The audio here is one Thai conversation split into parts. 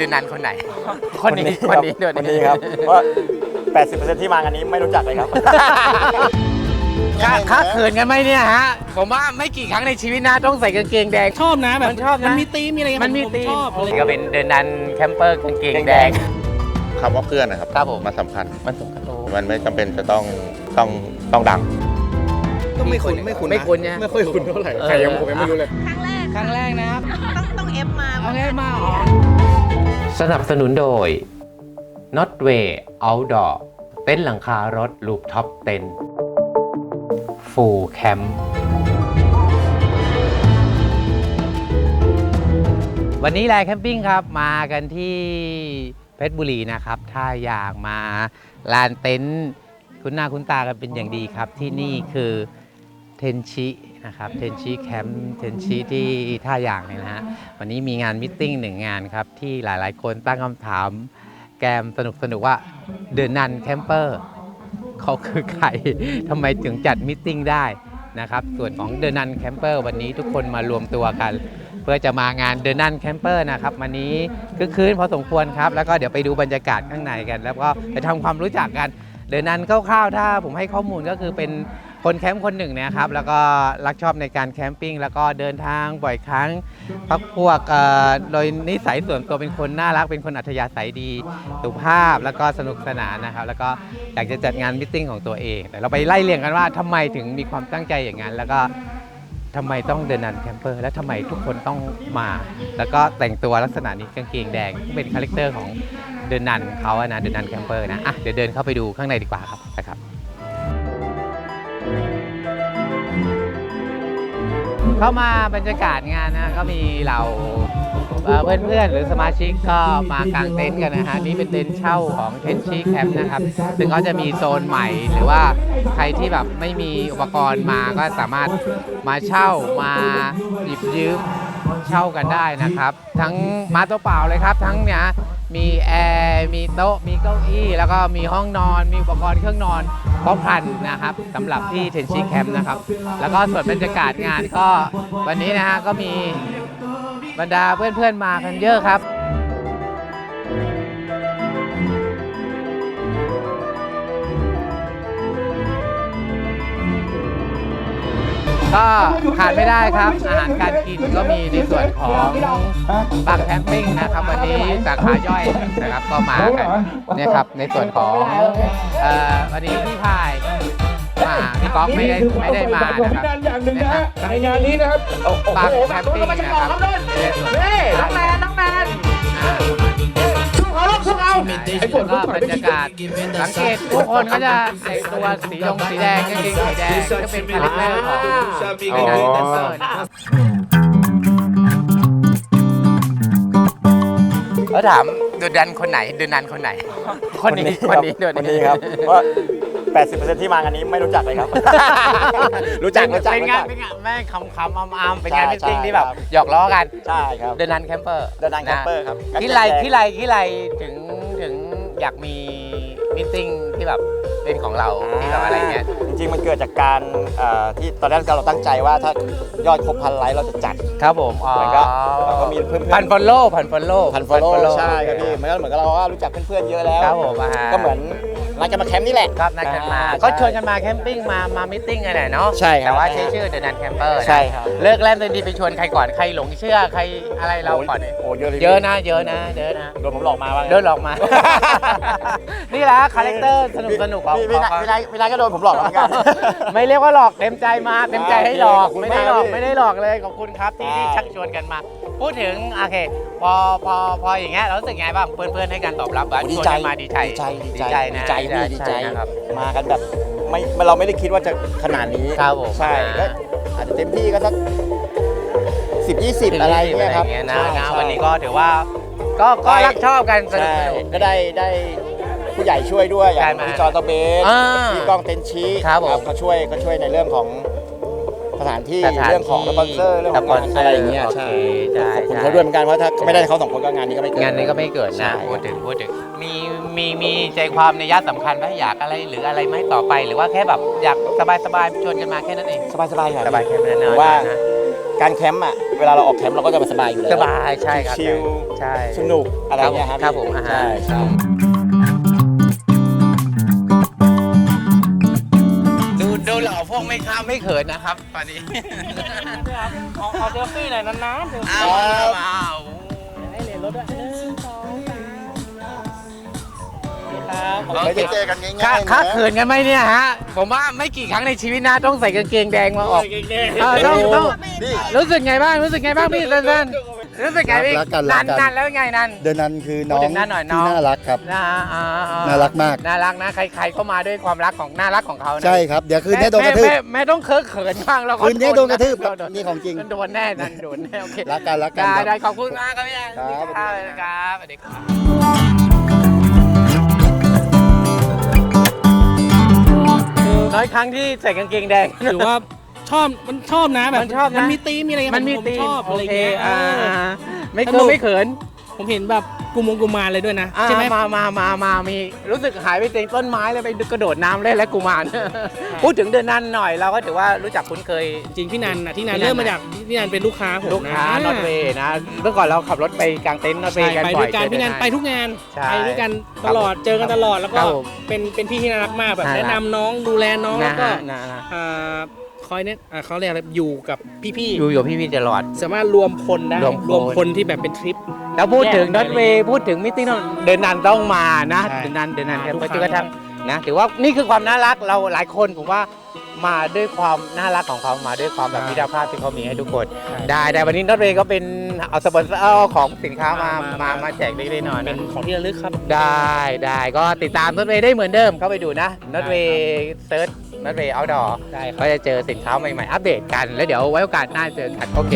เดือนนันคนไหน คนนี้คนนี้เดือนคนนี้ครับเพราะ80%ที่มางานนี้ไม่รู้จักเลยครับ ค่าค่าเขินกันไหมเนี่ยฮะ ผมว่าไม่กี่ครั้งในชีวิตนะต้องใส่กางเกงแดง ชอบนะแบบมันชอบนะมันมีตีมมีอะไรมันมีผตีชอบนี่ก็เป็นเดือนนันแคมเปอร์กางเกงแดง คำว่าเพื่อนนะครับครับผมมันสำคัญ มันสำคัญโอ้มันไม่จำเป็นจะต้องต้องต้องดัง ก็ไม่คุ้นไม่คุ้นไม่คุ้นเนี่ยไม่ค่อยคุ้นเท่าไหร่เออใครยังผมยังไม่รู้เลย ครั้งแรกครั้งแรกนะครับต้องต้องเอฟมา เอาไงมาอ๋อ สนับสนุนโดย Notway Outdoor เต็นท์หลังคารถลูปท็อปเต็นฟูลแคมป์วันนี้แลแคมปิ้งครับมากันที่เพชรบุรีนะครับ ถ้าอยากมาลานเต็นท์คุ้นหน้าคุ้นตากันเป็นอย่างดีครับ ที่นี่คือเทนชิ นะครับเทนชิแคมป์เทนชิที่ท่าอย่างเนี่ยนะฮะวันนี้มีงานมิทติ้งหนึ่งงานครับ ที่หลายๆ คนตั้งคำถาม แกมสนุกสนุกว่าเดือนนันแคมเปอร์เขาคือใครทำไมถึงจัดมิทติ้งได้นะครับ ส่วนของเดือนนันแคมเปอร์วันนี้ทุกคนมารวมตัวกัน เพื่อจะมางานเดือนนันแคมเปอร์นะครับวันนี้คือคืนพอสมควรครับ แล้วก็เดี๋ยวไปดูบรรยากาศข้างในกัน แล้วก็ไปทำความรู้จักกันเดือนนันคร่าวๆถ้าผมให้ข้อมูลก็คือเป็น คนแคมป์คนหนึ่งนะครับแล้วก็รักชอบในการแคมปิ้งแล้วก็เดินทางบ่อยครั้งพักพวกเอ่อโดยนิสัยส่วนตัวเป็นคนน่ารักเป็นคนอัธยาศัยดีสุภาพแล้วก็สนุกสนานนะครับ แล้วก็อยากจะจัดงานมิทติ้งของตัวเองแต่เราไปไล่เรียงกันว่าทำไมถึงมีความตั้งใจอย่างนั้น แล้วก็ทำไมต้องเดินนันแคมเปอร์ และทำไมทุกคนต้องมา แล้วก็แต่งตัวลักษณะนี้กางเกงแดงซึ่งเป็นคาแรคเตอร์ของเดินนันเขาอะนะเดินนันแคมเปอร์นะอะเดี๋ยวเดินเข้าไปดูข้างในดีกว่าครับนะครับ เข้ามาบรรยากาศงานนะก็มีเราเอ่อเพื่อนๆหรือสมาชิกก็มากางเต็นท์กันนะฮะนี่เป็นเต็นท์เช่าของเทนชีแคมป์นะครับซึ่งเขาจะมีโซนใหม่หรือว่าใครที่แบบไม่มีอุปกรณ์มาก็สามารถมาเช่ามาหยิบยืม เช่ากันได้นะครับ ทั้งมาตัวเปล่าเลยครับ ทั้งเนี่ยมีแอร์มีโต๊ะมีเก้าอี้ แล้วก็มีห้องนอน มีอุปกรณ์เครื่องนอนครบครันนะครับสำหรับที่เทนชีแคมป์นะครับ แล้วก็ส่วนบรรยากาศงานก็วันนี้นะฮะก็มีบรรดาเพื่อนๆมากันเยอะครับ ก็ขาดไม่ได้ครับอาหารการกินก็มีในส่วนของบางแคมปิ้งนะครับวันนี้สาขาย่อยนะครับก็มากันเนี่ยครับในส่วนของเอ่อวันนี้พี่พายมาพี่ก๊อฟไม่ได้ไม่ได้มานะครับอย่างหนึ่งนะฮะในงานนี้นะครับบางแคมปิ้งนะครับในส่วนน้องแมนน้องแมนเอา ลูกสู้เอาไอ้ฝนก็บรรยากาศสังเกตทุกคนก็จะแต่งตัวสีดงสีแดงกางเกงสีแดงก็เป็นคาแรคเตอร์ของในงานแดนเซอร์นะครับเขาถามเดือนนันคนไหนเดือนนันคนไหไหน คนนี้คนนี้เดือนคนนี้ครับเพราะ 80%ที่มางานนี้ไม่รู้จักเลยครับ รู้จักรู้จักเป็นรู้งาจันกเป็นงานแม่งคำคำอำอำเป็นใช่งานมิทติ้งใช่ที่แบบครับ หยอกล้อกันใช่ครับ เดือนนันแคมเปอร์เดือนนันแคมเปอร์ครับที่ไรที่ไรที่ไรถึงถึงอยากมี มิทติ้งที่แบบเป็นของเราที่แบบอะไรเงี้ย จริงๆ มันเกิดจากการเอ่อที่ตอนแรกเราตั้งใจว่าถ้ายอดครบพันไลค์เราจะจัด ครับผมอ๋อเหมือนกับเราก็มีเพื่อนๆ พันฟอลโล่พันฟอลโล่พันฟอลโล่ใช่ครับพี่เหมือนกันเหมือนกับเราก็รู้จักเพื่อนๆเยอะแล้ว ครับผมอ่าฮะก็เหมือนนัดกันมาแคมป์นี่แหละครับนัดกันมาอ่ก็ชวนกันมาแคมปิ้งมามามิทติ้งกันแหละเนาะใช่ครับแต่ว่าใช้ชื่อเดอะนันแคมเปอร์ใช่ครับเลิกแล่นเลยดีไปชวนใครก่อนใครหลงเชื่อใครอะไรเราก่อนเนี่ยโอ้เยอะเลยเยอะนะเยอะนะเยอะนะ โดนผมหลอกมาว่าเดินหลอกมา นี่แหละคาแรคเตอร์สนุกสนุกของพี่พี่ของพี่นายพี่นายก็โดนผมหลอกเหมือนกัน ไม่เรียกว่าหลอกเต็มใจมาเต็มใจให้หลอกขอบคุณไม่ได้หลอกมากพี่ไม่ได้หลอกเลยขอบคุณครับที่ใช่ที่ชักชวนกันมา พูดถึงโอเค พอพอพออย่างเงี้ยเรารู้สึกไงบ้างเพื่อนๆให้การตอบรับแบบดีชวนใจกันมาดีใจดีใจดีดีใจใจนะดีใจพี่ดีใจนะครับ มากันแบบไม่เราไม่ได้คิดว่าจะขนาดนี้ครับผมใช่อ่าก็อาจจะเต็มที่ก็สักสิบยี่สิบอะไรเงี้ยครับอะไเงี้ยนะใช่นะใช่วันนี้ก็ถือว่า ก็ก็รักชอบกันสนุกใช่สนุก ก็ได้ได้ ผู้ใหญ่ช่วยด้วยอย่างได้มาพี่จอร์ตเบสอ่าพี่ก้องเต็นชีครับผมเขาช่วยเขาช่วยในเรื่องของสถานที่สถานเรื่องของที่สปอนเซอร์เรื่องของสปอนเซอร์อะไรอย่างเงี้ยโอใช่เคใช่ขอบคุณใช่เขาด้วยเหมือนกันเพราะถ้าไม่ได้เขาสองคนก็งานนี้ก็ไม่เกิด งานนี้ก็ไม่เกิดใช่ นะพูดถึงพูดถึงมีมีมีใจความในยะสำคัญไหมอยากอะไรหรืออะไรไหมต่อไป หรือว่าแค่แบบอยากสบายสบายๆชวนกันมาแค่นั้นเองสบายสบายๆครับสบายแค่นั้นผมว่านะการแคมป์อะเวลาเราออกแคมป์เราก็จะสบายอยู่แล้วสบายใช่ครับชิลใช่สนุกอะไรเงี้ยครับครับผมอ่าฮะใช่ใช่ ดูหล่อพวกไม่ข้ามไม่เขินนะครับตอนนี้ขอขอเซลฟี่หน่อยนานๆเซลฟี่อ้าวอ้าวให้เหรียญรถด้วยหนึ่งสองสามครับไม่ได้เจอกันง่ายๆค่านะค่าเขินกันไหมเนี่ยฮะ ผมว่าไม่กี่ครั้งในชีวิตนะต้องใส่กางเกงแดงมาออกเก่งเออต้องต้องรู้สึกไงบ้างรู้สึกไงบ้างพี่สั้นๆ รู้สึกไงพี่รักกันรันากนกันนานแล้วไงนัน เดินนันคือน้อพูดถึงงหน้าหน่อยน้ที่องน่ารักครับนะอ่าอ่น่ารักมาก น่ารักนะ ใครๆก็มาด้วยความรักของน่ารักของเขานะใช่ครับเดี๋ยวคืนนี้โดนกระทืบแม่แม่แม่ต้องเคิร์เขินบ้างเราก็คืนนี้โดนกระทืบครับโดนนี่ของจริงโดนแน่นันโดนแน่โอเค รักกันรักกันได้ครับได้ขอบคุณมากครับพี่แอนครับสวัสดีครับสวัสดีครับ น้อยครั้งที่ใส่กางเกงแดง ถือว่า ชอบมันชอบนะแบบมันชอบนะ มันมีตีมมีอะไรเงี้ยมันมีผตีชอบอะไรโอเคเงี้ยอ่าเออ ไม่สเขินุนกไม่เขินผมเห็นแบบกุมงกุมารเลยด้วยนะอ่าใช่ไหม มามามามามีรู้สึกหายไปเต็มต้นไม้เลยไปกระโดดน้ำเล่นและกุมาร พูดถึงเดือนนั้นหน่อยเราก็ถือว่ารู้จักคุ้นเคย จริงพี่นันนะที่นันพี่นัน เริ่มมาจากพี่นันเป็นลูกค้าผมลูกค้าะนอตเวย์นะเมื่อก่อนเราขับรถไปกลางเต็นท์นอตเวใช่ย์กันไปบ่ด้อวยยกันเจอพี่นันเดือไปทุกงานใช่ไปด้วยกันตลอดเจอกันตลอดแล้วก็ครับผมเป็นเป็นพี่ที่น่ารักมากแบบน่ารัก แนะนำน้องดูแลน้องแล้วก็นะฮะนะฮะอ่า คอยเนี่ยอ่าเขาเรียกอะไรอยู่กับพี่อยู่อยู่พี่พี่ตลอด ๆ สามารถรวมพลได้รวมพล รวมพลที่แบบเป็นทริป แล้วพูดถึงแยกนอตเวย์พูดถึงมิติ้งเดินนันต้องมานะ ใช่เดินนันเดินนันมาครับทุกจนกระครั้ทั่งง นะถือว่านี่คือความน่ารักเราหลายคนผมว่ามาด้วยความน่ารักของเขามาด้วยความแบบมิตรภาพที่เขามีให้ทุกคน ได้ได้วันนี้นอตเวย์ก็เป็นเอาสปอนเซอร์เอาของสินค้ามามามาแจกเล็กๆน้อยๆเป็นะนของที่ระลึกครับ ได้ได้ก็ติดตามนอตเวย์ได้เหมือนเดิมเข้าไปดูนะนอตเวย์เซิร์ชนอตเวย์เอาดอได้ครับ ก็จะเจอสินค้าใหม่ๆ อัปเดตกัน แล้วเดี๋ยวไว้โอกาสหน้าเจอกันโอเค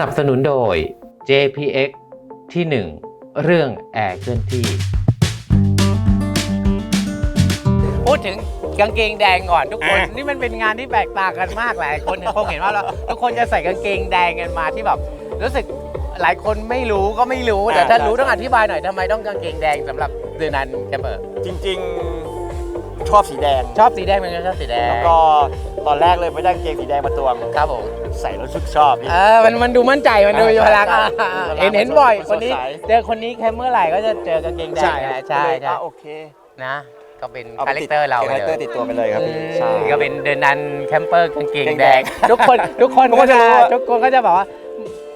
นับสนุนโดย JPX ที่ 1 เรื่องแอร์เคลื่อนที่ พูดถึงกางเกงแดงก่อนทุกคน อะ นี่มันเป็นงานที่แปลกต่างกันมากหลายคนคงเห็นว่าเราทุกคนจะใส่กางเกงแดงกันมาที่แบบ รู้สึกหลายคนไม่รู้ก็ไม่รู้แต่ถ้ารู้ต้องอธิบายหน่อยทำไมต้องกางเกงแดงสำหรับเดือนนั้นแคมเปอร์จริงๆ ชอบสีแดงชอบสีแดงเป็นไงชอบสีแดงแล้วก็ ตอนแรกเลยไม่ได้กางเกงสีแดงมาตวง ครับผมใส่แล้วรู้สึกชอบพี่ เออมันมันดูมั่นใจมันดูมีพลังอะใช่เห็นเห็นบ่อยคนนี้ สดใส เจอคนนี้แค่เมื่อไหร่ก็จะเจอกางเกงแดงใช่แหครัละบใช่ก็เลยใช่อะโอเคนะก็เป็นเอาคาแรคเตอร์เราคาแรคเตอร์ติดตัวไปเลยครับพี่ใช่ ก็เป็นเดินนันแคมเปอร์กางเกงกางเกงแดแดงงทุกคนทุกคนทุกคก็นจะจะรู้ว่าทุกคนก็จะบอกว่า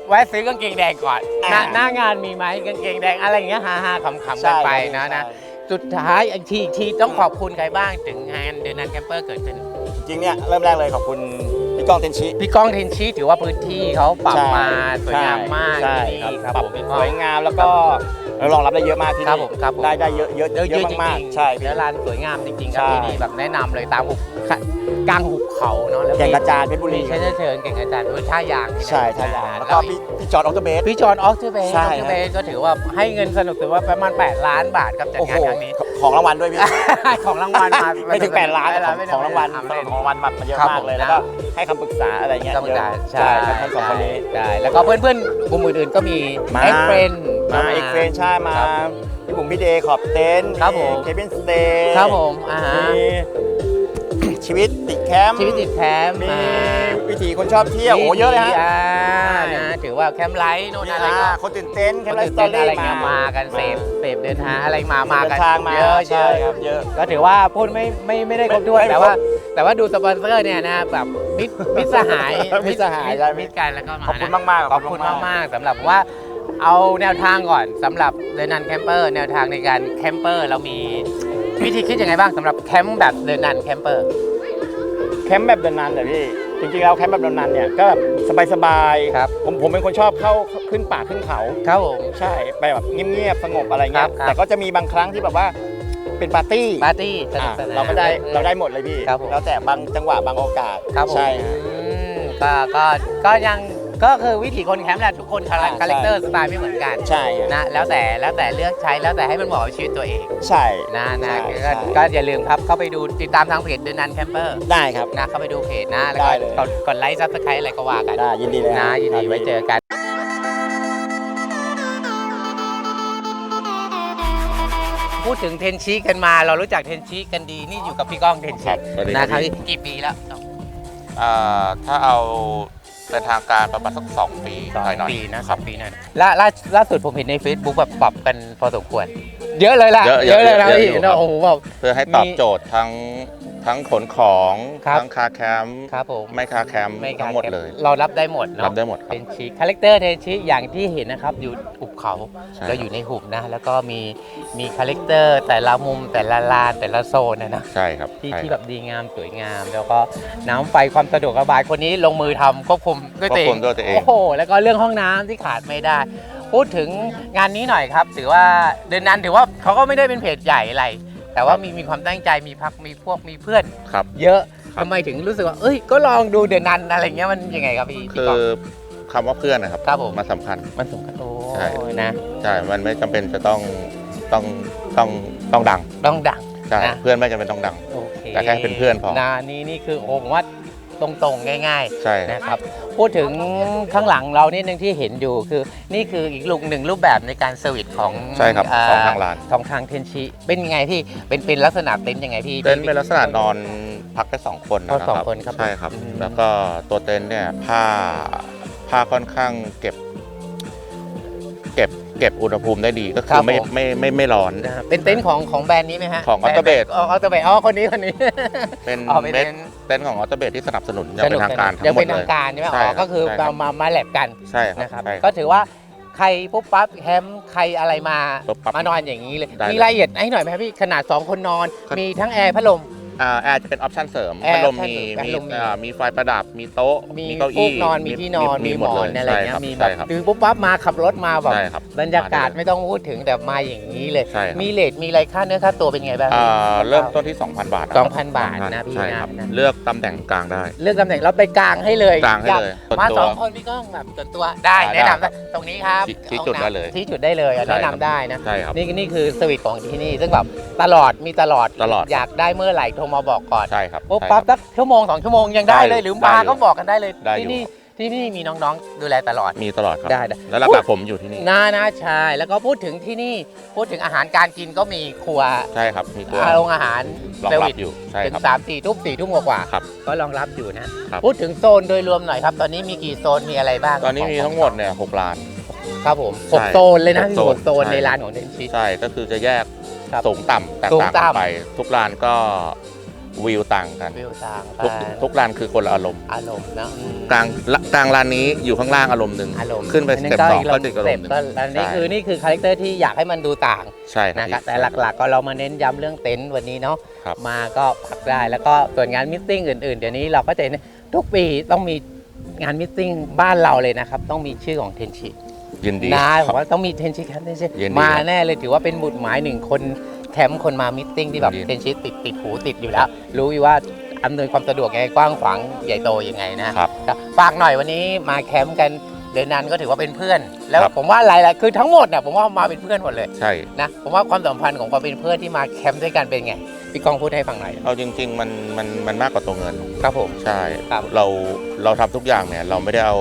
แวะซื้อกางเกงแดงก่อนหน้าอ่า หน้างานมีไหมกางเกงแดงอะไรอย่างเงี้ยฮาฮาๆขำๆกันใช่ไปครับนะนะ ใช่ สุดท้ายอีกทีอีกทีต้องขอบคุณใครบ้างถึงงานเดินนันแคมเปอร์เกิดขึ้นจ ริงเนี่ยเริ่มแรกเลยขอบคุณพี่ก้องเทนชิ พี่ก้องเทนชีถือว่าพื้นที่เขาปรับใช่มาสวยงามมากใช่ที่นี่ครับครับปรับผมพี่สก้องวยงามแล้วก็เรารองรับได้เยอะมากที่ครับนี่ผมครับผม ได้ได้เยอะเยอะเยอะเยอะจริงมากๆๆใช่พี่ แล้วร้านสวยงามจริงๆครับใช่ที่นี่แบบแนะนำเลยตามหุบกลางหุบเขาเนาะแล้วแก่งกระจานเพชรบุรี มีเชิญเชิญเก่งกระจานด้วยท่ายางนี่นะใช่ท่ายางแล้วก็พี่พี่จอร์ดออโตเบส พี่จอห์นออกเทอร์เบย์ใช่ออกเทอร์เบย์ก็ถือว่าให้เงินสนุกถือว่าประมาณ 8 ล้านบาทครับจัดโอ้โหงานครั้งนี้ ของรางวัลด้วยพี่ ของรางวัลมา ไม่ถึง 8 ล้านแต่ของไม่ถึของรางวัลไม่ถึงของรางวัลมาเยอะครับมากผมเลยนะแล้วก็ให้คำปรึกษาอะไรเงี้ยกำลังเยใจอะใช่ใช่ทั้งสองคนนี้ใช่แล้วก็เพื่อนๆกลุ่มอื่นๆก็มีมาเอ็กเฟรนมาเอ็กเฟรนใช่มาพี่บุ๋มพี่เดย์ขอบเต็นท์ครับผมเคบินสเตย์ครับผมอ่าฮะมี ชีวิตติดแคมป์ชีวิตติดแคมป์มีอ่า วิถีคนชอบเที่ยวโอ้โหเยอะเลยฮะ อ่าใช่นะ ถือว่าแคมป์ไลท์โน่นมีอะไรอ่าก็คนตื่นเต้นแคคมนป์ไลตื่ฟ์นสตอเต้นรี่อะไรเงี้ยมากันเสพเสพเดินทางอะไรมา มากันเดินทางมาเยอะใช่เยอะครับเยอะ ก็ถือว่าพูดไม่ไม่ไม่ได้ครบถ้วนไม่ไม่แต่ว่าครบแต่ว่าดูสปอนเซอร์เนี่ยนะแบบมิตรมิตรสหายมิตรสหายมิตรใช่มิตรกันแล้วก็มาขอบคุณนะมากๆขอบคุณมากๆสำหรับว่าเอาแนวทางก่อนสำหรับเดินนันแคมเปอร์ แนวทางในการแคมเปอร์เรามีวิธีคิดยังไงบ้างสำหรับแคมป์แบบเดินนันแคมเปอร์ แคมป์แบบเดินนานแต่พี่จริงๆแล้วแคมป์แบบเดินนานเนี่ยก็แบบสบายๆครับผมผมเป็นคนชอบเข้าขึ้นป่าขึ้นเขา ครับผม ใช่ไปแบบเงียบๆสงบอะไรเงี้ครัยบครับ แต่ก็จะมีบางครั้งที่แบบว่าเป็นปาร์ตี้ปาร์ตี้สนุอะกสนาน เราก็ได้เราได้หมดเลยพี่ครับผม แล้วแต่บางจังหวะบางโอกาสครับผมใช่ฮะ อืมก็ก็ก็ยัง ก็คือวิถีคนแคมป์แหละทุกคนคาแรคคาแรคเตอร์สไตล์ไม่เหมือนกันใช่นะแล้วแต่แล้วแต่เลือกใช้แล้วแต่ให้มันเหมาะกับชีวิตตัวเองใช่ นะนะใช่ก็ใช่ ก็อย่าลืมครับเข้าไปดูติดตามทางเพจเดินนันแคมเปอร์ได้ครับ นะเข้าไปดูเพจนะแล้วได้ก็เลย กดกดไลค์ซับสไครต์อะไรก็ว่ากันได้ยินดีเลยนะยินดีไว้เจอกัน พูดถึงเทนชิกันมา เรารู้จักเทนชิกันดีนี่อยู่กับพี่ก้องเทนคชิรับสวัสดีคนะรับครับพี่กี่ปีแล้วอ่าถ้าเอา เป็นทางการประมาณสักสองปีสองหน่อยๆปีนะคสรัอบงปีหนั่นล่าล่าล่าสุดผมเห็นใน Facebook แบบปรับกันพอสมควร เยอะเลยล่ะเยอะเยอะเลยนะเยอะพี่อยู่นะครับ โอ้โหแบบ เพื่อให้ตอบมีโจทย์ทั้งทั้งขนของครับ ทั้งคาแคมป์ครับผมไม่คาแคมป์ไม่ทั้งหมดเลย เรารับได้หมดเนาะรับได้หมดคเทรับนชิคาแรคเตอร์เทนชิอย่างที่เห็นนะครับอยู่หุบเขาใช่ เราอยู่ในหุบนะ แล้วก็มีมีคาแรคเตอร์แต่ละมุมแต่ละลานแต่ละโซนนะนะ ใช่ครับที่ใช่ที่คแบรับบดีงามสวยงาม แล้วก็น้ำไฟความสะดวกสบายคนนี้ลงมือทำควบคุมด้วยควตัวบเอคุงมด้วยตัวเอง โอ้โห แล้วก็เรื่องห้องน้ำที่ขาดไม่ได้ พูดถึงงานนี้หน่อยครับ ถือว่าเดือนนั้นถือว่าเขาก็ไม่ได้เป็นเพจใหญ่อะไร แต่ว่ามีมีความตั้งใจมีพักมีพวกมีเพื่อน ครับ เยอะครับ ทำไมถึงรู้สึกว่า เอ้ยก็ลองดูเดือนนั้นอะไรเงี้ยมันยังไงครับพี่พี่คืกอองคำว่าเพื่อนนะครับครับผมมันสำคัญ มันสมกันโอ้ใช่นะ ใช่ มันไม่จำเป็นจะต้องต้องต้องต้องดังต้องดัง ใช่นะ เพื่อนไม่จำเป็นต้องดัง โอเคแต่แค่เป็นเพื่อนพอนะนี่นี่คือโอ้ผมว่า ตรงๆ ง่ายใช่ ๆนะครับ พูดถึงข้างหลังเรานิดนึงที่เห็นอยู่คือ นี่คืออีกลุกหนึ่งรูปแบบในการเซอร์วิสของใช่ครับาของทางร้านของทางเทนชิเป็นยังไงพี่เป็นเป็นลักษณะเต็นท์ยังไงพี่ เต็นท์เป็นลักษณะนอนพักได้สองคนนะก็คสองรับคนครับใช่ครับ อืม แล้วก็ตัวเต็นท์เนี่ยผ้าผ้าค่อนข้างเก็บ เก็บเก็บอุณหภูมิได้ดีก็คือไม่ไม่ไม่ไม่ร้อน นะครับเป็นเต็นท์ของของแบรนด์นี้ไหมฮะของ Autobase อ๋อออโตเบสอ๋อคนนี้คนนี้ เป็นอ๋อเป็นเม็ดเต็นท์ เต็นท์ของออโตเบสที่สนับสนุนอย่างเป็นทางการทั้ยังงหมเป็ดนเลทาย งการใช่ไหมใช่อ๋อครับก็คือใช่ครัมาบ มามาแลบกันใช่ครับนะครับใช่คก็รับ ถือว่าใครปุ๊บปั๊บแคมป์ใครอะไรมาปุ๊บปั๊บมานอนอย่างนี้เลยได้มีเลยรายละเอียดให้หน่อยไหมครับพี่ขนาด 2 คนนอน ครับ มีทั้งแอร์พัดลม อ่าแอร์จะเป็นออปชั่นเสริมแอร์พัดลม option มีเสริมพัดมีลมมี อ่ามีไฟประดับมีโต๊ะมีเก้าฟูอี้กนอนมีที่นอนมีหมอนอะไรเงี้ยมีแบบใช่ครับคือปุ๊บปั๊บมาขับรถมาแบบใช่ครับ บรรยากาศไม่ต้องพูดถึงแต่มาอย่างนี้เลย ใช่ครับ มีเลทมีอะไรค่าเนื้อค่าตัวเป็นไงบ้าง อ่าเริ่มต้นที่ 2,000 บาทนะครับ2,000บาทนะพี่ใช่นะครับนะ เลือกตำแหน่งกลางได้เลือกตำแหน่งเราไปกลางให้เลยกลางให้อยเลยส่วนมาตัวสองคนพี่ก้องแบบส่วนตัวได้ได้แนะนำได้ตรงนี้ครับชี้ชี้อาจุดได้น้ำเลยชี้จุดได้เลยอะใช่แนะครับนำได้นะ ใช่ครับ นี่นี่คือสวิตของที่นี่ ซึ่งแบบตลอดมีตลอดตลอด อยากได้เมื่อไหร่โทรมาบอกก่อนใช่ครับปุ๊บใช่ปั๊บครับสักชั่วโมงสองชั่วโมงยังได้ได้เลยหรือได้มาอยู่ก็บอกกันได้เลยได้ที่อยู่นี่ที่นี่มีน้องๆดูแลตลอด มีตลอดครับได้ได้ แล้วหลักๆผมอยู่ที่นี่น่าน่าใช่แล้วก็พูดถึงที่นี่พูดถึงอาหารการกินก็มีครัวใช่ครับมีตัวอาโรงอาหารรองเซอร์รัวิบสอยู่ใช่ถึงครับสามสี่ทุ่มสี่ทุ่มกว่าๆครับก็รองรับอยู่นะครับ พูดถึงโซนโดยรวมหน่อยครับ ตอนนี้มีกี่โซนมีอะไรบ้างตอนนี้มีทั้งหมดเนี่ยหกล้าน ครับผมใช่หกโซนเลยนะหกมีโซนหกโซนใช่ ในร้านของเทนชิ ใช่ก็คือจะแยกครับสูงต่ำแตกสูงต่างกันต่ำไป ทุกร้านก็ วิวต่างกัน วิวต่างทุกกันทุกร้านคือคนละอารมณ์ อารมณ์นะอืม กลางละกลางร้านนี้อยู่ข้างล่างอารมณ์หนึ่งอารมณ์ขึ้นไปสเต็ปสองก็จะอีกอารเต็มปณ์หนึ่งก็อันนี้ใช่คือนี่คือคาแรคเตอร์ที่อยากให้มันดูต่างใช่ครับนะครับพี่แต่หลักๆ ก็เรามาเน้นย้ำเรื่องเต็นท์วันนี้เนาะครับ มาก็พักได้แล้วก็ส่วนงานมิทติ้งอื่นๆ เดี๋ยวนี้เราก็จะเห็นทุกปีต้องมีงานมิทติ้งบ้านเราเลยนะครับ ต้องมีชื่อของเทนชิยินดี นะผมว่าต้องมีเทนชิแคมป์เทนชิยินดีมาครับแน่เลยถือว่าเป็นบุตรหมายหนึ่งคน แคมป์คนมามิทติ้งที่แบบยินดีเทนชิติดติดหูติดอยู่แล้ว รู้อยู่ว่าอำนวยความสะดวกยังไงกว้างขวางใหญ่โตยังไงนะครับครับฝากหน่อยวันนี้มาแคมป์กันเดินนันก็ถือว่าเป็นเพื่อน แล้วครับผมว่าหลายๆคือทั้งหมดเนี่ยผมว่ามาเป็นเพื่อนหมดเลยใช่นะผมว่าความสัมพันธ์ของความเป็นเพื่อนที่มาแคมป์ด้วยกันเป็นไงพี่กองพูดให้ฟังหน่อยเอาจริง ๆ มันมันมันมากกว่าตัวเงิน ครับผมใช่ครับเราเราทำทุกอย่างเนี่ยเราไม่ได้เอา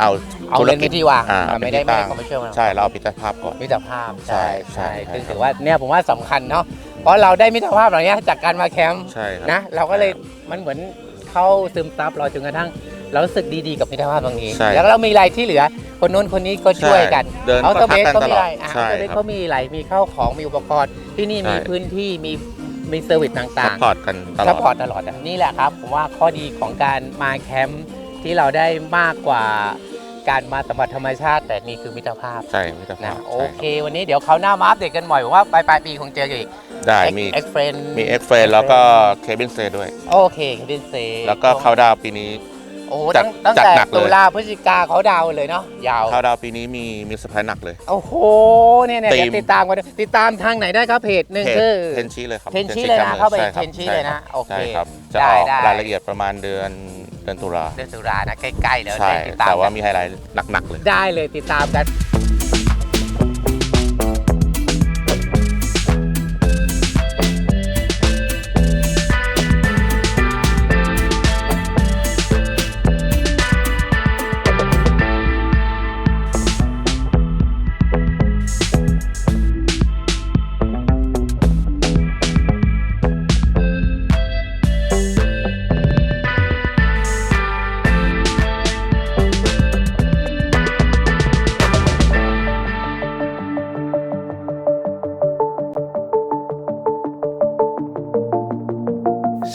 เอา เอาธุรเงินกิไปจที่วางอ่าอ่าไม่ได้ไม่ได้เป็นที่ตั้งคอมเมอร์เชียลใช่เราเอาพิจารภาพก่อน มิตรภาพใช่ใช่ใช่ใช่ ซึ่งครับถือว่าเนี่ยผมว่าสำคัญเนาะเพราะเราได้มิตรภาพเหล่านี้จากการมาแคมป์ใช่ครับ นะเราก็เลยมันเหมือนเข้าซึมซับเราจนกระทั่ง เรารู้สึกดีๆกับมิตรภาพตรงนี้ ใช่ แล้วเรามีอะไรที่เหลือ คนนู้นคนนี้ก็ช่วยกันใช่เดินเอาก็ตัวเบสทักกันก็มีอะไรตลอดอ่าใช่ตัวเบสครับก็มีอะไรมีข้าวของ มีอุปกรณ์ ที่นี่มีใช่ พื้นที่ มีมีเซอร์วิสต่าซัพงพอร์ตกันตลซัอพดพอร์ตตลอดอะนี่แหละครับ ผมว่าข้อดีของการมาแคมป์ที่เราได้มากกว่า การมาสัมผัสธรรมชาติ แต่นี่คือมิตรภาพใช่มิตรภานะพโอใช่เค วันนี้เดี๋ยวเขาวหน้ามาอัปเดตกันบ่อยผมว่าปลายปลายปีคงเจอกันอีกได้มีเอ็กเฟรนมีเอ็กเฟรแล้วก็เคบินเซด้วย โอเคเคบินเซแล้วก็เข้าดาวปีนี้ โอ้โหจัดตั้งตั้งจัดแต่หนักเลย ตุลาพฤศจิกาเขาดาวน์เลยเนาะยาวเข้าดาวปีนี้มีมีเซอร์ไพรส์หนักเลย โอ้โหเนี่ยเนี่ยธีเดี๋ยมวติดตามกันติดตามทางไหนได้ครับเพจหนึ่งเพจคือ เทนชีเลยครับ เทนชิเลยนะ Tenchi เข้าไปใช่ครับเทนชิเลยนะใช่ครับโอเค ใช่ครับจะได้ออกได้ รายละเอียดประมาณเดือน เดือนตุลาเดือนตุลานะใกล้ๆแล้วใช่ ได้ติดตามแต่ว่ากันมีไฮไลท์หนักๆเลย ได้เลยติดตามกัน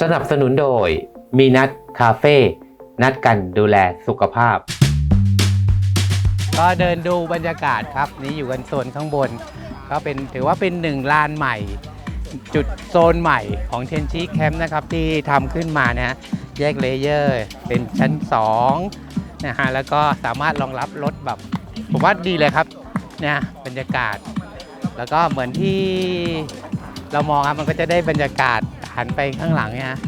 สนับสนุนโดย มีนัดคาเฟ่นัดกันดูแลสุขภาพ ก็เดินดูบรรยากาศครับ นี่อยู่กันโซนข้างบน ก็เป็นถือว่าเป็นหนึ่งลานใหม่ จุดโซนใหม่ของเทนชีแคมป์นะครับ ที่ทำขึ้นมานะฮะแยกเลเยอร์ เป็นชั้น 2 นะฮะ แล้วก็สามารถรองรับรถแบบ ผมว่าดีเลยครับเนี่ยบรรยากาศ แล้วก็เหมือนที่เรามองครับมันก็จะได้บรรยากาศ หันไปข้างหลังเนี่ยนะ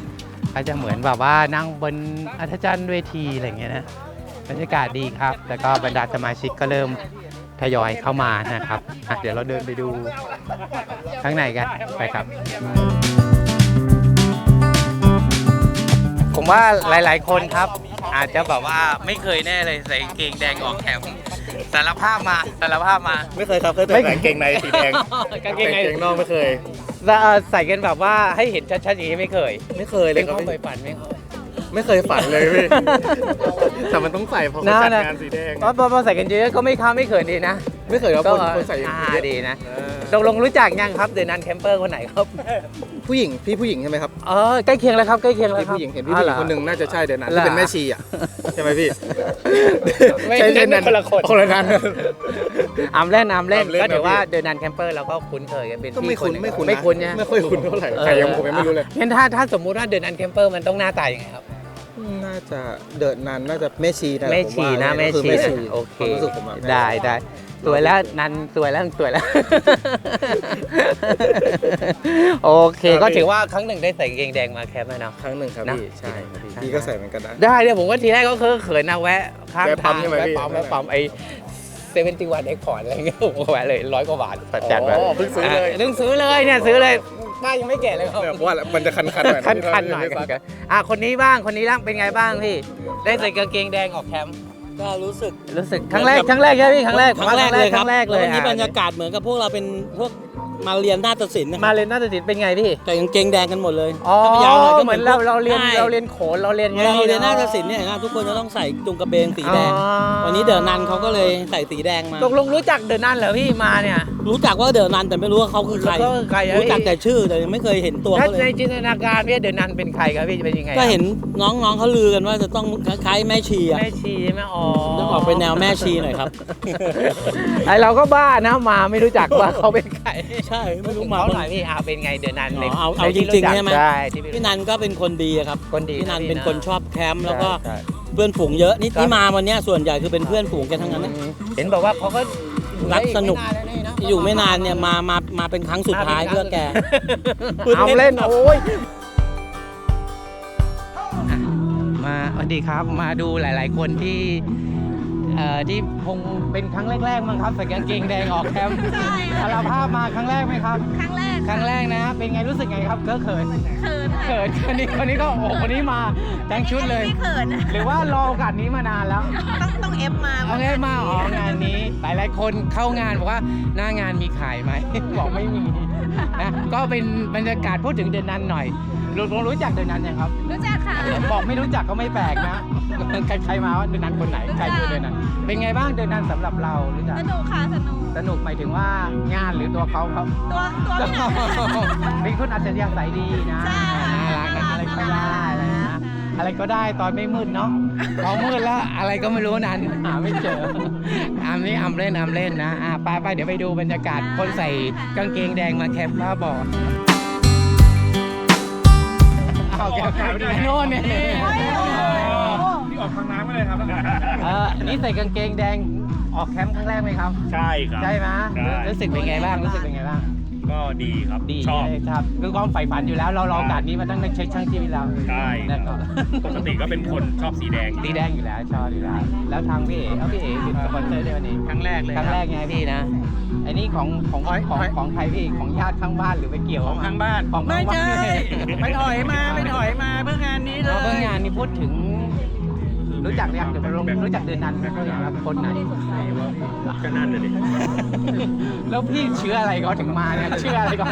ก็จะเหมือนแบบว่านั่งบนอัธจันทร์เวทีอะไรอย่างเงี้ยนะบรรยากาศดีครับ แล้วก็บรรดาสมาชิกก็เริ่มทยอยเข้ามานะครับอะเดี๋ยวเราเดินไปดูข้างในกันไปครับ ผมว่าหลาย ๆ คนครับ อาจจะแบบว่าไม่เคยแน่เลยใส่กางเกงแดงออกแคมป์สารภาพมาสารภาพมา ไม่เคยครับเคยแต่ไม่กางเกงในสีแดงกางเกงในนอกไม่เคย แล้วเอ่อใส่กันแบบว่าให้เห็นชัดๆอย่างนี้ไม่เคย ไม่เคยเลเป็ยนครัข้บอไปฝันไหมครับ ไม่เคยฝันเลยพี่ แต่มันต้องใส่เพราะเขาจัดน่านะงานสีแดง เพราะพอใส่กันเยอะก็ไม่ค้าไม่เขินดีนะ ไม่เคยครับก็คนคนใส่อ่าเยอะดีนะเออตกลงรู้จักยังครับเดนันแคมเปอร์คนไหนครับผู้หญิงพี่ผู้หญิงใช่ไหมครับเออใกล้เคียงแล้วครับใกล้เคียงแล้วพี่ครับผู้หญิงเห็นพี่ผู้หญิงคนหนึ่งน่าจะใช่เดี๋ยวนั้นเหรอที่เป็นแม่ชีอะใช่ไหมพี่ไม่ใช่ไม่ใช่นั่นคนละคนคนละนั้น อามเล่นอามเล่นอามเล่นก็ถือว่าครับพี่ เดนันแคมเปอร์เราก็คุ้นเคยกันเป็นก็ไม่พี่คุ้นหงไม่คุ้นไม่คุ้นนะไม่ค่อยคุ้นเท่าไหร่ใครยังผมยังไม่รู้เลยงั้นถ้าถ้าสมมุติว่าเดนันแคมเปอร์มันต้องหน้าตายังไงครับ น่าจะเดินนานน่าจะแม่ชีนะแม่ชีนะผแม่ว่าชีแม่ชีโอเคความรู้สึกผมอะได้ได้ สวยแล้วนันสวยแล้วสวยแล้ว โอเคก็ถือว่าครั้งหนึ่งได้ใส่กางเกงแดงมาแคมป์แล้วเนาะ ครั้งหนึ่งครับนะพี่ใช่ครับพี่ใช่ พี่ก็ใส่เหมือนกันนะ ได้เนี่ยผมว่าทีแรกก็เคยเขินนะแวะข้างแวะปั๊ทามงใช่ไหมแวะพี่ ปั๊มแวะปั๊มไอเซเว่นตีวันเอ็กพอร์ตอะไรเงี้ยผมก็แวะเลยร้อยกว่าบาทจัดไปอ๋อเพิ่งซื้อเลยเพิ่งซื้อเลยเนี่ยซื้อเลยป้ายังไม่แก่เลยครับแบบว่ามันจะคันๆหน่อยคันคันๆหน่อยกันอะคนนี้บ้างคนนี้บ้างเป็นไงบ้างพี่ ได้ใส่กางเกงแดงออกแคมป์ ก็รู้สึกรู้สึกครั้งแรกครั้งแรกใช่ไหมพี่ครั้งแรกครั้งแรกเลยครับครั้งแรกเลยวันนี้อะบรรยากาศเหมือนกับพวกเราเป็นพวกมาเรียนนาฏศิลป์นะมาเรียนนาฏศิลป์เป็นไงพี่แต่กางเกงแดงกันหมดเลยอ๋อถ้าไปยาวหน่อยก็เหมือนเราเราเรียนใช่เราเรียนโขนเราเรียนเวลาเราเรียนนาฏศิลป์เเนี่ยนะทุกคนจะต้องใส่จุงกระเบนสีแดง อ๋อวันนี้เดอะนันเขาก็เลยใส่สีแดงมา ตกลงรู้จักเดอะนันเหรอพี่มาเนี่ย รู้จักว่าเดอะนันแต่ไม่รู้ว่าเขาคือใคร เขาคือใครอะ รู้จักแต่ชื่อแต่ยังไม่เคยเห็นตัวถ้าเขาเลในยจินตนาการพี่เดอะนันเป็นใครครับพี่เป็นยังไงก็เห็นน้องๆเขาลือกันว่าจะต้องคล้ายๆแม่ชีอะแม่ชีใช่ไหมอ๋อต้องออกเป็นแนวแม่ชีหน่อยครับ ไอเราก็บ้านะมาไม่รู้จักว่าเขาเป็นใครใช่ไม่รู้มาเขาหน่อยพี่อาเป็นไงเดอะนันอ๋อเอาในเอาที่จริงๆจักใช่ไหมใช่ที่พี่พี่นันก็เป็นคนดีอะครับคนดีพี่นันนะเป็นคนชอบแคมป์แล้วก็ใช่ เพื่อนฝูงเยอะนี่ครับ ที่มาวันเนี้ยส่วนใหญ่คือเป็นเพื่อนฝูงกันทั้งนั้นนะ เห็นบอกว่าเขาก็รักสนุกออ ยู่ไม่นานเนี่ยมามามาเป็นครั้งสุดท้ายเพื่อแกเอาเล่นโอ้ยมาสวัสดีครับมาดูหลาย ๆ คนที่ เอ่อที่คงเป็นครั้งแรกๆมั้งครับใส่กางเกงแดงออกแคมป์ใช่สารภาพมาครั้งแรกไหมครับ ครั้งแรกครั้งแรกนะเป็นไงรู้สึกไงครับก็เขินเขินเขินคนนี้คนนี้ก็โอ้คนนี้มาแต่งชุดเลยไม่เขินหรือว่ารอโอกาสนี้มานานแล้ว ต้องต้องเอฟมาเอาไงมาอ๋องานนี้ หลายหลายๆคนเข้างานบอกว่าหน้างานมีขายไหม บอกไม่มีนะก็เป็นบรรยากาศพูดถึงเดือนนั้นหน่อย รู้รู้รู้จักเดือนนั้นยังครับ รู้จักค่ะ บอกไม่รู้จักก็ไม่แปลกนะ ใครใครมาว่าเดือนนั้นคนไหน ใครคือเดือนนั้น เป็นไงบ้างเดือนนั้นสำหรับเรารู้จักสนุกค่ะสนุก สนุกหมายถึงว่างานหรือตัวเขาครับ ตัวตัวพี่นันเป็นคนอัจฉริยะใสยดีนะใช่น่ารักนะอะไรก็ได้อะไรนะอะไรก็ได้ตอนไม่มืดเนาะพอมืดแล้วอะไรก็ไม่รู้นานหาไม่เจออามนี่อามเล่นอามเล่นนะอะไปไปเดี๋ยวไปดูบรรยากาศคนใส่กางเกงแดงมาแคปบ้าบอ เอาแกโน่นเนี่ยนี่ออกทางน้ำไม่เลยครับ เออนี่ใส่กางเกงแดงออกแคมป์ครั้งแรกไหมครับ ใช่ครับ ใช่ไหมใช่ รู้สึกเป็นไงบ้าง รู้สึกเป็นไงบ้าง ก็ดีครับดีชอบ เลยครับคือความใฝ่ฝันอยู่แล้วเรารอโอกาสนี้มาตั้งแต่ใช้ช่างชีวิตเราได้นะครับปกติก็เป็นคนชอบสีแดงสีแดงอยู่แล้วชอบอยู่แล้วแล้วทางพี่เอ๋เอาพี่เอ๋เป็นสปอนเซอร์ด้วยวันนี้ครั้งแรกเลยครั้งแรกไงพี่นะอันนี้ของของหอยของหอยของใครพี่ของญาติข้างบ้านหรือไปเกี่ยวของทางบ้านของไม่ทางบ้านใช่ไม่ถอยมาไม่ถอยมาเพื่องานนี้เลเราย เพิ่งงานนี้พูดถึง รู้จักยังเดี๋ยวไปลงรู้จักเดือนนั้นไหมครับคนไหนก็นั่นเลยดิแล้วพี่เชื่ออะไรก็ถึงมาเนี่ยเชื่ออะไรก็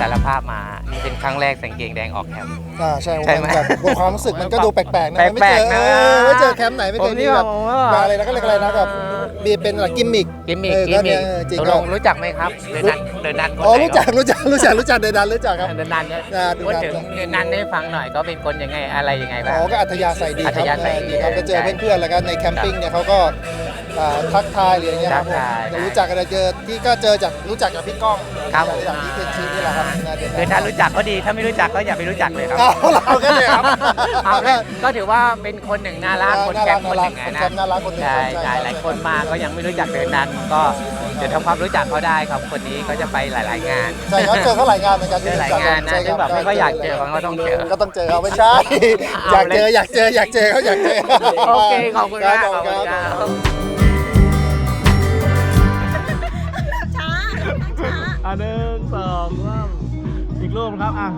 สารภาพมานี่เป็นครั้งแรกใส่กางเกงแดงออกแคมป์อ่าใช่ใช่ไหมแบบความรู้สึกมันก็ดูแปลกๆนะแปลกๆไม่เจอนะเออไม่เจอแคมป์ไหนไม่เคผยมมีนี่แบบผมว่ามาอะไรนะก็เรียกอะไรนะแบบ มีเป็นอะไรกิมมิคกิมมิกเออกิมมิกก็เนี่ยจริงตกลงรู้จักไหมครับ เดือนนั้นเดือนนั้นคนอ๋อไหนรู้จักรู้จักรู้จักรู้จักเดนดันรู้จักครับเดือนนั้นเนี่ยอ่าเดือนพูดนั้นถึงเดือนนั้นได้ฟังหน่อยก็เป็นคนยังไงอะไรยังไงบ้าง อ๋อก็อัธยาศัยดีคอัรับธยาศัยดีครับก็เจอใช่เพื่อนๆแล้วก็ในแคมปิ้งเนี่ยเขาก็ อ่าทักทายหรืออะไรเงี้ยครับผมทักทายแต่รู้จักกันเจอที่ก็เจอจากรู้จักกับพี่ก้องครับผมรู้จักที่เทนชีนี่แหละครับน่าเดือนคือถ้ารู้จักก็ดีถ้าไม่รู้จักก็อย่าไปรู้จักเลยครับเอาเราก็เลยครับเอาก็ก็ถือว่าเป็นคนหนึ่งน่ารักคนแคมป์คนหนึ่งคนนะแคมป์น่ารักคนหนึ่ง ใช่ใช่ใช่ครับหลายคนมาก็ยังไม่รู้จักเดือนนั้น ก็เดี๋ยวทำความรู้จักเขาได้ครับคนนี้ก็จะไปหลาย ๆ งานใช่ครับเจอเขาหลายงานเหมือนกันเจอหลายงานนะใช่คที่รับแบบไม่ค่อยอยากเจอเขาก็ต้องเจอ ก็ต้องเจอเขาไม่ใช่เอาอยากเจอเลยอยากเจออยากเจอเขาอยากเจอโอเคขอบคุณมากรัขอบคุณรัครับช้ อะหนึ่งสองสามอีกรูปครับอะ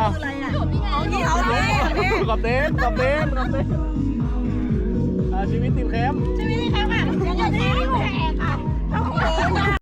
อะไรอะเอานี่เอานี่เอานี่กับเต้นกับเต้นกับเต้นอะชีวิตติดแคมป์ ชีวิตนี่ค่ะยังไงดีแหกค่ะ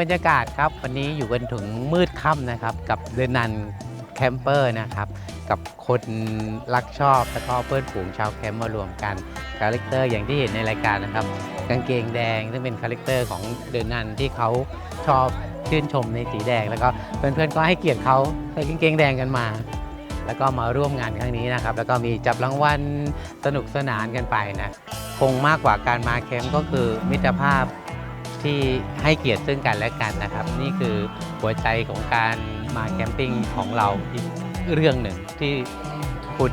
บรรยากาศครับวันนี้อยู่กันถึงมืดค่ำนะครับ กับเดนนันแคมเปอร์นะครับ กับคนรักชอบแล้วก็เพื่อนฝูงชาวแคมป์มารวมกันคาแรคเตอร์อย่างที่เห็นในรายการนะครับ กางเกงแดงซึ่งเป็นคาแรคเตอร์ของเดนนันที่เขาชอบชื่นชมในสีแดง แล้วก็เพื่อนๆก็ให้เกียรติเขาใส่กางเกงแดงกันมา แล้วก็มาร่วมงานครั้งนี้นะครับ แล้วก็มีจับรางวัลสนุกสนานกันไปนะคงมากกว่าการมาแคมป์ก็คือมิตรภาพ ที่ให้เกียรติซึ่งกันและกันนะครับ นี่คือหัวใจของการมาแคมปิ้งของเราอีกเรื่องหนึ่งที่คุณ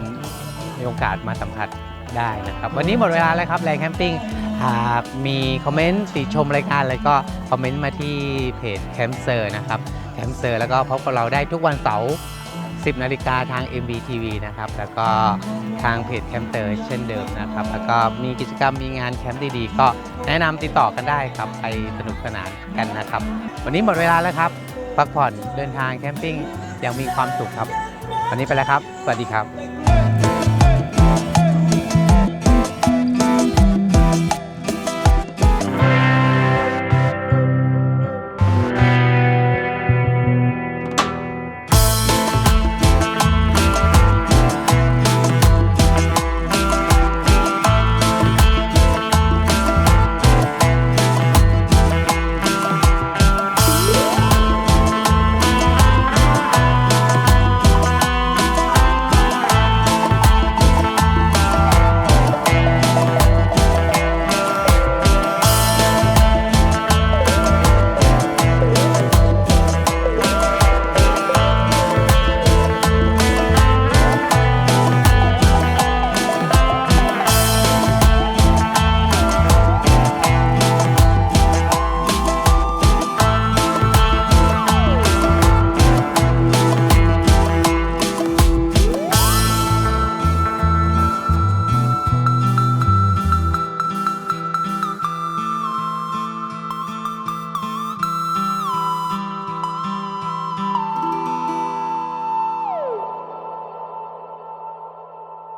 มีโอกาสมาสัมผัสได้นะครับ วันนี้หมดเวลาแล้วครับแรงแคมปิ้งหากมีคอมเมนต์ติชมรายการอะไรก็คอมเมนต์มาที่เพจแคมเซอร์นะครับแคมเซอร์แล้วก็พบกับเราได้ทุกวันเสาร์ 10 นาฬิกาทาง MBTV นะครับ แล้วก็ทางเพจแคมเตอร์เช่นเดิมนะครับ แล้วก็มีกิจกรรมมีงานแคมป์ดีๆ ก็แนะนำติดต่อกันได้ครับ ไปสนุกสนานกันนะครับ วันนี้หมดเวลาแล้วครับ พักผ่อนเดินทางแคมปิ้งอย่างมีความสุขครับ วันนี้ไปแล้วครับ สวัสดีครับ